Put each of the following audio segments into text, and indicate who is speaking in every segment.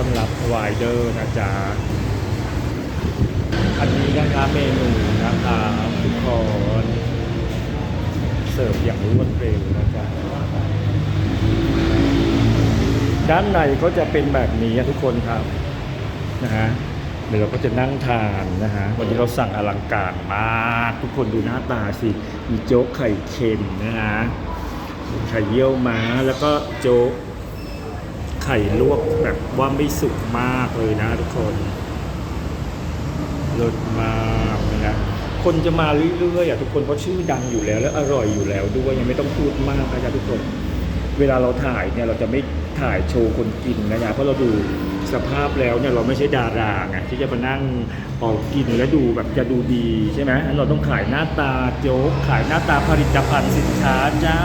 Speaker 1: ต้อนรับไวเดอร์นะจ๊ะอันนี้นะคะเมนูนะคะทุกคนเสิร์ฟอย่างรวดเร็วนะจ๊ะด้านในก็จะเป็นแบบนี้ทุกคนครับนะฮะเดี๋ยวเราก็จะนั่งทานนะฮะวันนี้เราสั่งอลังการมากทุกคนดูหน้าตาสิมีโจ๊กไข่เค็มนะฮะไข่เยี่ยวม้าแล้วก็โจ๊ก ไข่ลวกแบบว่าไม่สุกมากเลยนะทุกคนรสมากนะคนจะมาเรื่อยๆอะทุกคนเพราะชื่อดังอยู่แล้ว และอร่อยอยู่แล้วด้วยยังไม่ต้องพูดมากนะจ๊ะทุกคน เวลาเราถ่ายเนี่ยเราจะไม่ถ่ายโชว์คนกินนะจ๊ะเพราะเราดูสภาพแล้วเนี่ยเราไม่ใช่ดาราไงที่จะมานั่งออกกินแล้วดูแบบจะดูดีใช่ไหมอันเราต้องขายหน้าตาโจ๊กขายหน้าตาผลิตภัณฑ์สินค้าจ้า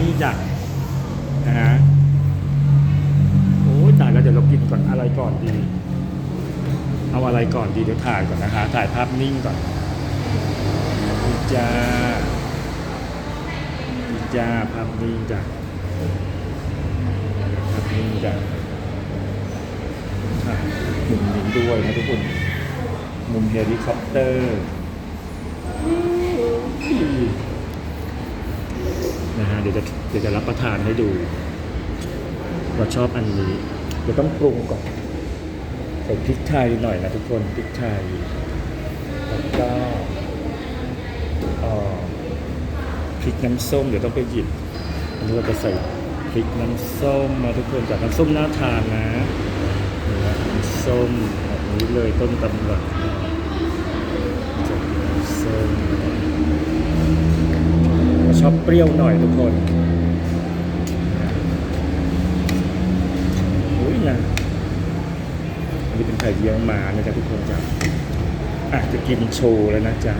Speaker 1: นี่จ้ะนะฮะ ก่อนดี เอาอะไรก่อนดีเดี๋ยวถ่ายก่อนนะคะ ถ่ายภาพนิ่งก่อนนี่จ้านี่จ้าภาพนิ่งจ้ะครับนี่งจะอะมุมนี้ด้วยนะทุกคนมุมเฮลิคอปเตอร์นะฮะเดี๋ยวจะเดี๋ยวจะรับประทานให้ดู เราชอบอันนี้ เดี๋ยวต้องปรุงก่อน ส่พริกไทยหน่อยนะทุกคนพริกไทยแล้วก็พริกน้ำส้มเดี๋ยวต้องไปหยิบอันนี้เราจะใส่พริกน้ำส้มมาทุกคนจากน้ำส้มน่าทานนะน้ำส้มแบบนี้เลยต้นตำรับจากน้ำส้มชอบเปรี้ยวหน่อยทุกคนอุ้ยนะอั นนี้เป็นไข่เยี่ยวมานะจ๊ะทุกคนจ้ะอะจะกินโชว์แล้วนะจ๊ะ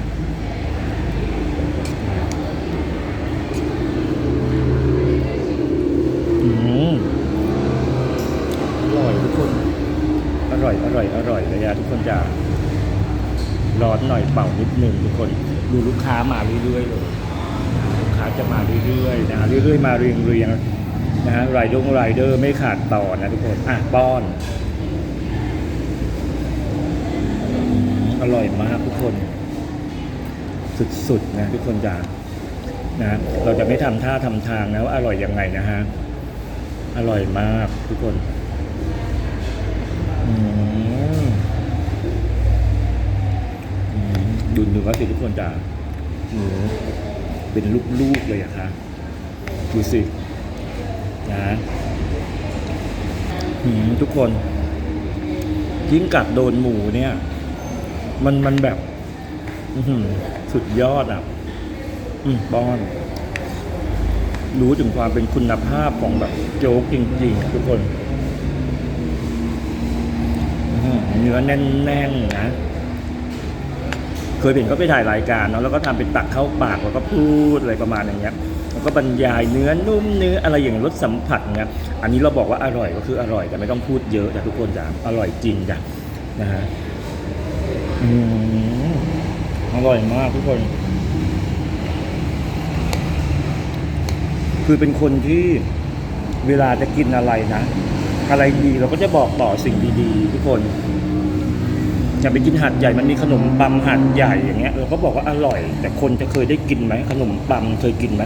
Speaker 1: อืมอร่อยทุกคน อร่อย อร่อย อร่อยเลยอะทุกคนจะร้อนหน่อยเป่านิดหนึ่งทุกคน ดูลูกค้ามาเรื่อยๆเลยลูกค้าจะมาเรื่อยๆนะเรื่อยๆมาเรียงๆนะฮะไรดงไรเดอร์ไม่ขาดตอนนะทุกคน อะป้อน ร่อยมากทุกคน สุดๆนะทุกคนจะนะเราจะไม่ทำท่าทำทางนะว่าอร่อยยังไงนะฮะ อร่อยมากทุกคนอือืมดูเนื้อสิทุกคนจ้าหมูเป็นลูกๆเลยอะคะดูสินะทุกคนยิ่งกัดโดนหมูเนี่ย มันมันแบบ อื้อหือสุดยอดอะ อืมบอน รู้ถึงความเป็นคุณภาพของแบบ โจ๊กจริงๆ ทุกคนอื้อหือเนื้อแน่นๆนะ เคยเห็นเขาไปถ่ายรายการเนาะแล้วก็ทำเป็นตักเข้าปากแล้วก็พูดอะไรประมาณอย่างเงี้ย แล้วก็บรรยายเนื้อนุ่มเนื้ออะไรอย่างรสสัมผัสเงี้ยอันนี้เราบอกว่าอร่อยก็คืออร่อยแต่ไม่ต้องพูดเยอะจ้ะทุกคนจ้ะอร่อยจริงจ้ะนะฮะ อร่อยมากทุกคน คือเป็นคนที่เวลาจะกินอะไรนะ อะไรดีเราก็จะบอกต่อสิ่งดีๆ ทุกคนอย่าไปกินหัดใหญ่มันมีขนมปังหัดใหญ่อย่างเงี้ยเราก็บอกว่าอร่อย แต่คนจะเคยได้กินไหมขนมปังเคยกินไหม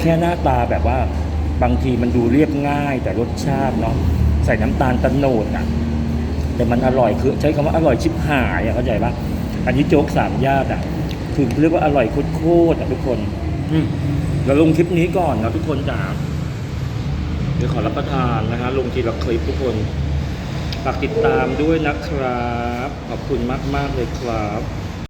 Speaker 1: แค่หน้าตาแบบว่า บางทีมันดูเรียบง่ายแต่รสชาติเนาะใส่น้ำตาลตะโนดอะ แต่มันอร่อยคือใช้คำว่าอร่อยชิบหายอะเข้าใจปะอันนี้โจ๊กสามญาติอะคือเรียกว่าอร่อยโคตรๆอะทุกคน อืมเราลงคลิปนี้ก่อนนะทุกคนจ๋าเดี๋ยวขอรับประทานนะฮะลงทีละคลิปทุกคนฝากติดตามด้วยนะครับ ขอบคุณมาก ๆ เลยครับ